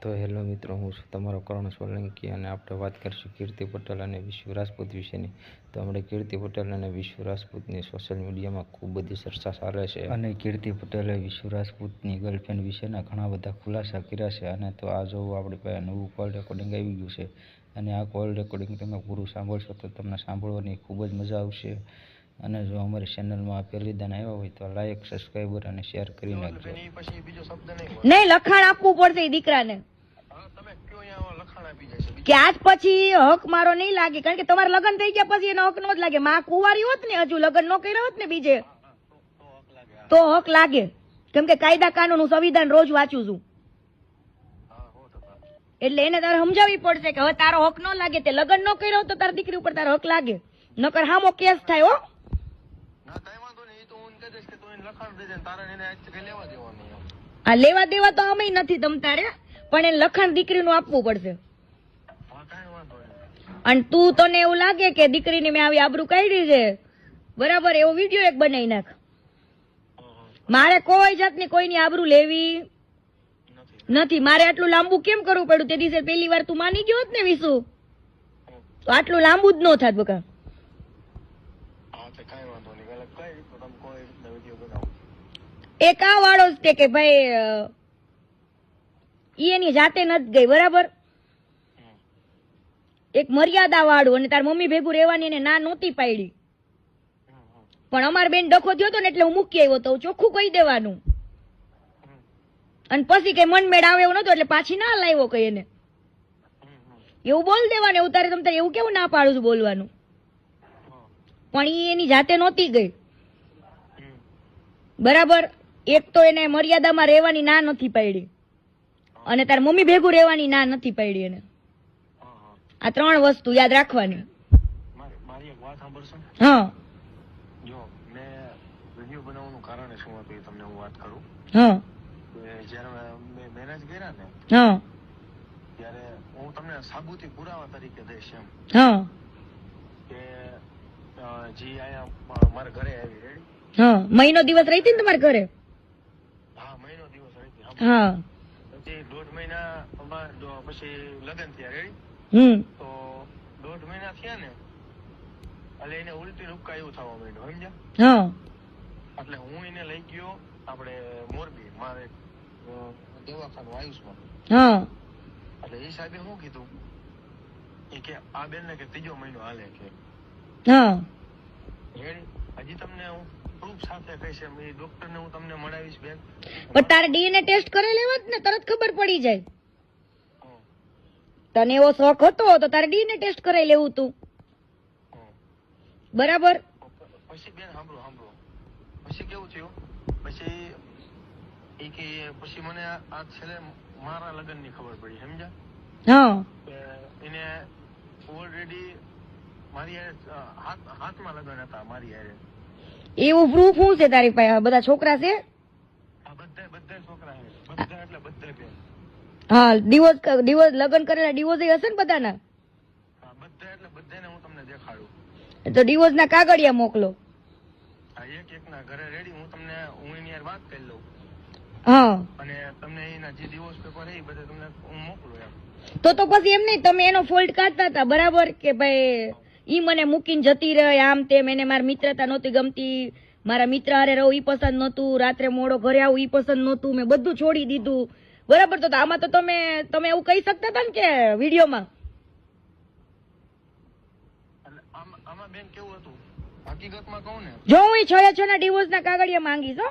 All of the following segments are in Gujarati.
તો હેલો મિત્રો, હું છું તમારો કરણ સોલંકી અને આપણે વાત કરીશું કીર્તિ પટેલ અને વિશ્વ રાજપૂત વિશેની. તો આપણે કીર્તિ પટેલ અને વિશ્વ રાજપૂતની સોશિયલ મીડિયામાં ખૂબ બધી ચર્ચા ચાલે છે અને કીર્તિ પટેલે વિશ્વ રાજપૂતની ગર્લફ્રેન્ડ વિશેના ઘણા બધા ખુલાસા કર્યા છે અને તો આ જોવું આપણી પાસે નવું કોલ રેકોર્ડિંગ આવી ગયું છે. અને આ કોલ રેકોર્ડિંગ તમે પૂરું સાંભળશો તો તમને સાંભળવાની ખૂબ જ મજા આવશે. અને જો અમારી ચેનલમાં પહેલી દાન આવ્યા હોય તો લાઈક સબસ્ક્રાઈબર અને શેર કરી નાખજો. નહીં લખાણ આપવું પડશે દીકરાને. હા, તમે કયો અહીંયા લખાણ આપી જાય છે કે આજ પછી હક મારો નહીં લાગે કારણ કે તમારે લગ્ન થઈ ગયા પછી એનો હક નો જ લાગે. માં કુંવારી હોત ને હજુ લગ્ન નો કર્યા હોત ને બીજે. તો હક લાગે કેમ કે કાયદા કાનૂન હું સંવિધાન રોજ વાંચું છું. એટલે એને તારે સમજાવવી પડશે કે હવે તારો હક ન લાગે તે લગ્ન ન કર્યો તો તારી દીકરી ઉપર તારો હક લાગે. નકર હામો કેસ થાય હો. આ લેવા દેવા તો અમે નથી તમતારે પણ એ લખાણ દીકરીનું આપવું પડશે. અને તું તને એવું લાગે કે દીકરીની મેં આવી આબરૂ કાઢી છે? બરાબર એવો વીડિયો એક બનાવી નાખ. મારે કોઈ જાતની કોઈની આબરૂ લેવી નથી. નથી. મારે આટલું લાંબુ કેમ કરવું પડ્યું? તે દિવસે પહેલી વાર તું માની ગયો હોત ને વિશુ તો આટલું લાંબુ જ ન થાત બકા હા તે કાંઈ વાંધો નહીં એટલે કઈ રીતનો તમે કોઈ રીતના વીડિયો બનાવો એક આ વાળો જ તે કે ભાઈ એની જાતે નથી ગઈ બરાબર? એક મર્યાદા વાળું અને તાર મમ્મી ભેગું રહેવાની એને ના નહોતી પાડી. પણ અમાર બેન ડખો થયો હતો ને એટલે હું મૂકી આવ્યો તો ચોખ્ખું કહી દેવાનું. અને પછી કઈ મનમેળ આવે એવું નતો એટલે પાછી ના લાવ્યો કઈ એને. એવું બોલ દેવાનું એવું તારે તમ તારે એવું કેવું ના પાડું છું બોલવાનું. પણ એ એની જાતે નહોતી ગઈ. બરાબર? એક તો એને મર્યાદામાં રહેવાની ના નથી પાડી. અને તાર મમ્મી ભેગું રહેવાની ના નથી પાડી એને. આ ત્રણ વસ્તુ યાદ રાખવાની. મારી મારી એક વાત સાંભળશો હા. જો મેં વીડિયો બનાવવાનું કારણ શું હતું એ તમને હું વાત કરું? હા. જ્યારે મેં મેરેજ કર્યા ને હા. ત્યારે હું તમને સાબુતી પુરાવા તરીકે દઈશ એમ. હા. જે અહીંયા મારા ઘરે આવી રેડી. હા મહિનો દિવસ રહી હતી ને તમારા ઘરે? હા મહિનો દિવસ રહી હતી. હા. પછી દોઢ મહિના અમાર પછી લગ્ન થયા રેડી? હમ. તો દોઢ મહિના થયા ને એટલે એને ઉલટી રૂપકા એવું થવા માંડ્યું સમજ્યા હા. એટલે હું એને લઈ ગયો આપણે મોરબી મારે દવાખાનું આયુષમાં હા. એટલે એ સાહેબે શું કીધું? એ કે આ બેન ને કે ત્રીજો મહિનો હાલે કે. હા. હજી તમને હું પ્રૂફ સાથે કહીશ ડોક્ટર ને હું તમને મળાવીશ બેન. પણ તારે ડીએનએ ટેસ્ટ કરી લેવા જ ને તરત ખબર પડી જાય. તને એવો શોખ હતો તો તારે ડીએનએ ટેસ્ટ કરાવી લેવું તું. બરાબર? પછી બેન સાંભળો સાંભળો. પછી કેવું થયું? પછી એ કે પછી મને આ છેલ્લે મારા લગ્નની ખબર પડી સમજ્યા? હા. એને ઓલરેડી મારી હારે, અ, હાથ હાથમાં લગ્ન હતા મારી હારે. એવું પ્રૂફ શું છે તારી પાસે? બધા છોકરા છે? આ બધા બધા છોકરા છે. બધા એટલે બધા હા ડિવોર્સ ડિવોર્સ લગ્ન કરેલા ડિવોર્સ હશે ને બધાના? બધા એટલે બધાને હું તમને દેખાડું. તો ડિવોર્સ ના કાગળિયા મોકલો. આ એક એક ના ઘરે રેડી. હું તમને હું એની હારે વાત કરી લઉં. હા. અને તમને એના જે ડિવોર્સ પેપર એ બધા તમને હું મોકલું એમ. તો તો પછી એમ નહીં તમે એનો ફોલ્ટ કાઢતા હતા બરાબર? કે ભાઈ ઈ મને મૂકીને જતી રહે આમ તેમ. એને મારી મિત્રતા નહોતી ગમતી. મારા મિત્ર હારે રહું ઈ પસંદ નહોતું. રાત્રે મોડો ઘરે આવું ઈ પસંદ નહોતું. મેં બધું છોડી દીધું. બરાબર તો આમાં તો તમે તમે એવું કહી શકતા હતા ને કે વિડીયોમાં? આમાં બેન કેવું હતું? હકીકતમાં કહું ને. જો હું છ છ ના ડિવોર્સ ના કાગળિયા માંગીશ હો.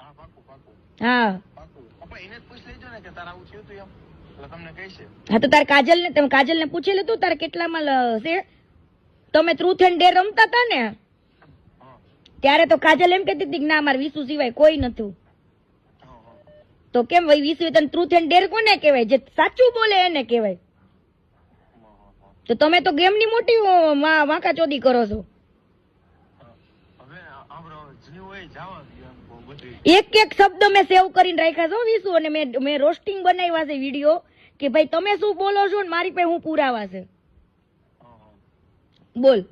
હા પાકું પાકું. હા. પાકું. પણ એને જ લેજો ને કે તારે આવું થયું હતું એમ. એટલે તમને કહીશે. હા તો તારે કાજલ ને તમે કાજલ ને પૂછી લીધું? તારે કેટલામાં છે તમે ટ્રુથ એન્ડ ડેર રમતા હતા ને? ત્યારે તો કાજલ એમ કહેતી હતી કે ના, મારે વિસુ સિવાય કોઈ હા તો કેમ ભાઈ વિસુ તને ટ્રુથ એન્ડ ડેર કોને કહેવાય? જે સાચું બોલે એને કહેવાય. તો તમે તો ગેમની મોટી વાંકા ચોદી કરો છો. એક એક શબ્દ મેં સેવ કરીને રાખ્યા છો વિસુ, અને મેં મેં રોસ્ટિંગ બનાવ્યા છે વીડિયો કે ભાઈ તમે શું બોલો છો ને મારી પાસે હું પુરાવા છે હા હા બોલ આપણે બેન જીવ હોય એ જવા દો એમ કહું હાલો વાંધો નહીં એમ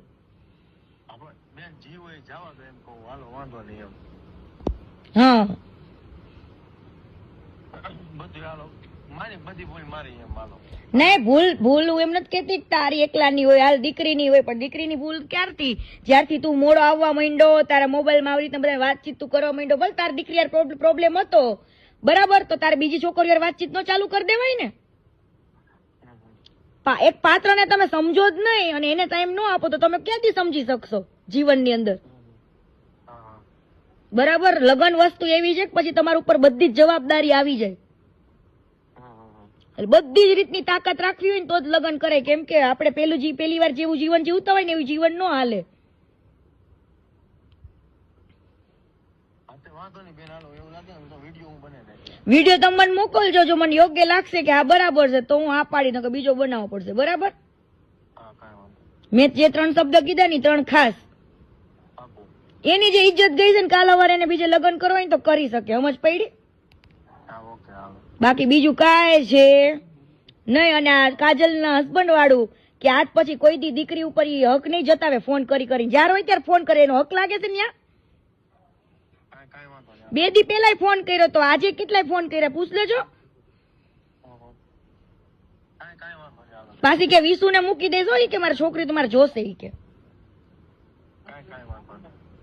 હા. નહીં, ભૂલ ભૂલ હું એમ નથી કેતી તારી એકલાની હોય, હાલ દીકરીની હોય, પણ દીકરીની ભૂલ ક્યારથી? જ્યારથી તું મોડો આવવા માંડો તારા મોબાઈલમાં આવી રીતે બધા વાતચીત તું કરવા માંડ્યો, ભલે તારી દીકરી પ્રોબ્લેમ હતો. બરાબર? તો તારે બીજી છોકરીઓ વાતચીત નો ચાલુ કરી દેવાય ને. એક પાત્રને તમે સમજો જ નહીં અને એને ટાઈમ ન આપો તો તમે ક્યાંથી સમજી શકશો જીવનની અંદર? હા. હા બરાબર? લગન વસ્તુ એવી છે કે પછી તમારા ઉપર બધી જ જવાબદારી આવી જાય. બધી જ રીતની તાકાત રાખવી હોય ને તો જ લગ્ન કરે કેમ કે આપણે પેલું જી પેલી વાર જેવું જીવન જીવતા હોય ને એવું જીવન ન હાલે હા તે વાંધો નહીં બેન હાલો એવું લાગે ને તો વીડિયો તમે મને મોકલજો, જો મને યોગ્ય લાગશે કે આ બરાબર છે, તો હું આ પાડી નકર બીજો બનાવવો પડશે. બરાબર. મેં જે ત્રણ શબ્દ કીધા ને ત્રણ ખાસ. એની જે ઇજ્જત ગઈ છે ને કાલ સવારે એને બીજે લગ્ન કરવા તો કરી શકે. સમજ પડી? બાકી બીજું કાંઈ છે નહીં. અને આ કાજલના હસબન્ડ વાળું કે આજ પછી કોઈ દી દીકરી ઉપર એ હક નહીં જતાવે, ફોન કરી કરી જ્યારે હોય ત્યારે ફોન કરે. એનો હક લાગે છે ને ન્યા? કાંઈ કાંઈ વાંધો નહીં બે દી પેલાય ફોન કર્યો તો આજે કેટલાય ફોન કર્યા? પૂછ લેજો. પાછી કે વિસુ ને મૂકી દેજો ઈ કે મારી છોકરી તમારે જોશે ઈ કે.